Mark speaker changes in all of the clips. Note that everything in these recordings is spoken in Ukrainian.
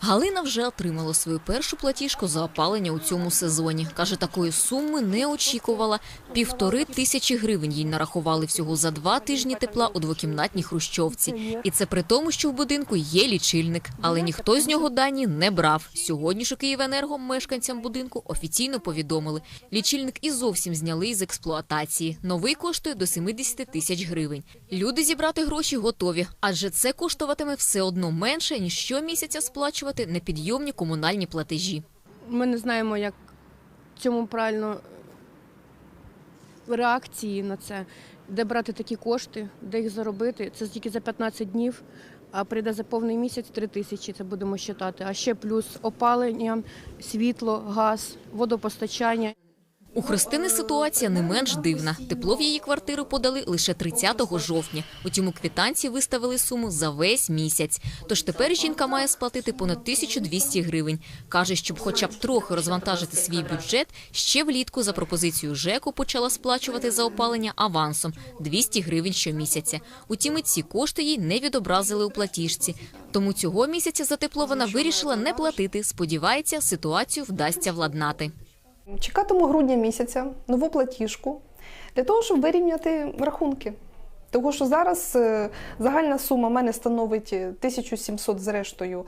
Speaker 1: Галина вже отримала свою першу платіжку за опалення у цьому сезоні. Каже, такої суми не очікувала. Півтори тисячі гривень їй нарахували всього за два тижні тепла у двокімнатній хрущовці. І це при тому, що в будинку є лічильник, але ніхто з нього дані не брав. Сьогодні ж у Київенерго мешканцям будинку офіційно повідомили. Лічильник і зовсім зняли із експлуатації. Новий коштує до 70 тисяч гривень. Люди зібрати гроші готові, адже це коштуватиме все одно менше, ніж щомісяця сплачувати непідйомні комунальні платежі.
Speaker 2: Ми не знаємо, як цьому правильно реакції на це, де брати такі кошти, де їх заробити. Це тільки за 15 днів, а прийде за повний місяць 3 тисячі, це будемо вважати. А ще плюс опалення, світло, газ, водопостачання.
Speaker 1: У Христини ситуація не менш дивна. Тепло в її квартиру подали лише 30 жовтня. Утім, у квитанції виставили суму за весь місяць. Тож тепер жінка має сплатити понад 1200 гривень. Каже, щоб хоча б трохи розвантажити свій бюджет, ще влітку за пропозицією ЖЕКу почала сплачувати за опалення авансом 200 гривень щомісяця. Утім, і ці кошти їй не відобразили у платіжці. Тому цього місяця за тепло вона вирішила не платити. Сподівається, ситуацію вдасться владнати.
Speaker 3: Чекатиму грудня місяця нову платіжку для того, щоб вирівняти рахунки. Тому що зараз е, загальна сума в мене становить 1700 зрештою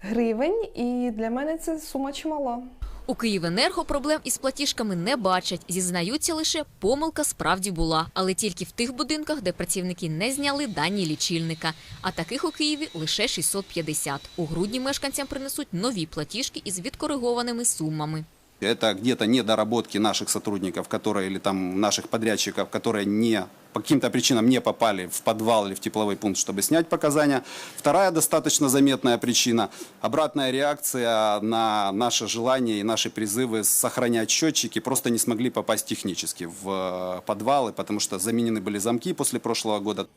Speaker 3: гривень, і для мене це сума чимала.
Speaker 1: У Київенерго проблем із платіжками не бачать. Зізнаються лише, помилка справді була, але тільки в тих будинках, де працівники не зняли дані лічильника. А таких у Києві лише 650. У грудні мешканцям принесуть нові платіжки із відкоригованими сумами.
Speaker 4: Это где-то недоработки наших сотрудников, которые или там наших подрядчиков, которые не по каким-то причинам не попали в подвал или в тепловой пункт, чтобы снять показания. Вторая достаточно заметная причина – обратная реакция на наше желание и наши призывы сохранять счетчики просто не смогли попасть технически в э, подвалы, потому что заменены были замки после прошлого года.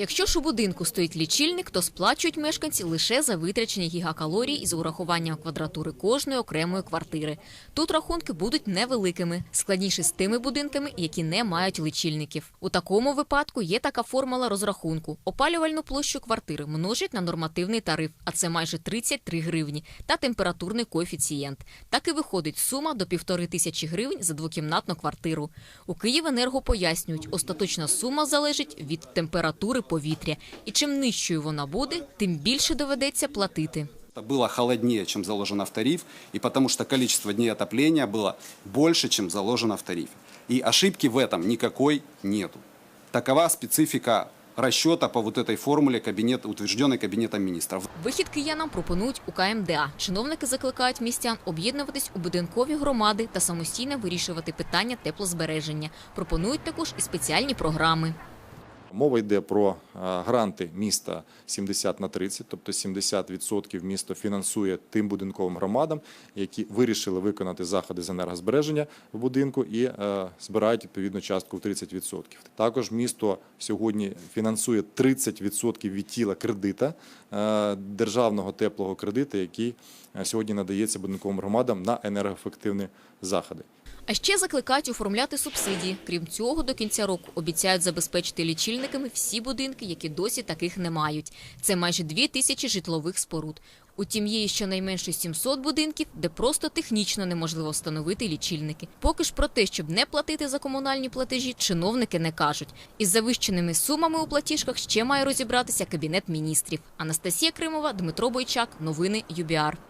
Speaker 1: Якщо ж у будинку стоїть лічильник, то сплачують мешканці лише за витрачені гігакалорії із урахуванням квадратури кожної окремої квартири. Тут рахунки будуть невеликими, складніше з тими будинками, які не мають лічильників. У такому випадку є така формула розрахунку: опалювальну площу квартири множить на нормативний тариф, а це майже 33 гривні, та температурний коефіцієнт. Так і виходить сума до півтори тисячі гривень за двокімнатну квартиру. У Київенерго пояснюють, остаточна сума залежить від температури повітря, і чим нижчою вона буде, тим більше доведеться платити.
Speaker 4: Это было холоднее, чем заложено в тариф, и потому что количество дней отопления было больше, чем заложено в тарифе. И ошибки в этом никакой нету. Такова специфика расчета по вот этой формуле, кабинет, утвержденной Кабинетом министров.
Speaker 1: Вихід киянам пропонують у КМДА. Чиновники закликають містян об'єднуватись у будинкові громади та самостійно вирішувати питання теплозбереження. Пропонують також і спеціальні програми.
Speaker 5: Мова йде про е, гранти міста 70 на 30, тобто 70% місто фінансує тим будинковим громадам, які вирішили виконати заходи з енергозбереження в будинку і е, збирають відповідну частку в 30%. Також місто сьогодні фінансує 30% від тіла кредита е, державного теплого кредиту, який сьогодні надається будинковим громадам на енергоефективні заходи.
Speaker 1: А ще закликають оформляти субсидії. Крім цього, до кінця року обіцяють забезпечити лічильниками всі будинки, які досі таких не мають. Це майже дві тисячі житлових споруд. Утім, є щонайменше 700 будинків, де просто технічно неможливо встановити лічильники. Поки ж про те, щоб не платити за комунальні платежі, чиновники не кажуть. Із завищеними сумами у платіжках ще має розібратися кабінет міністрів. Анастасія Кримова, Дмитро Бойчак, новини ЮБІАР.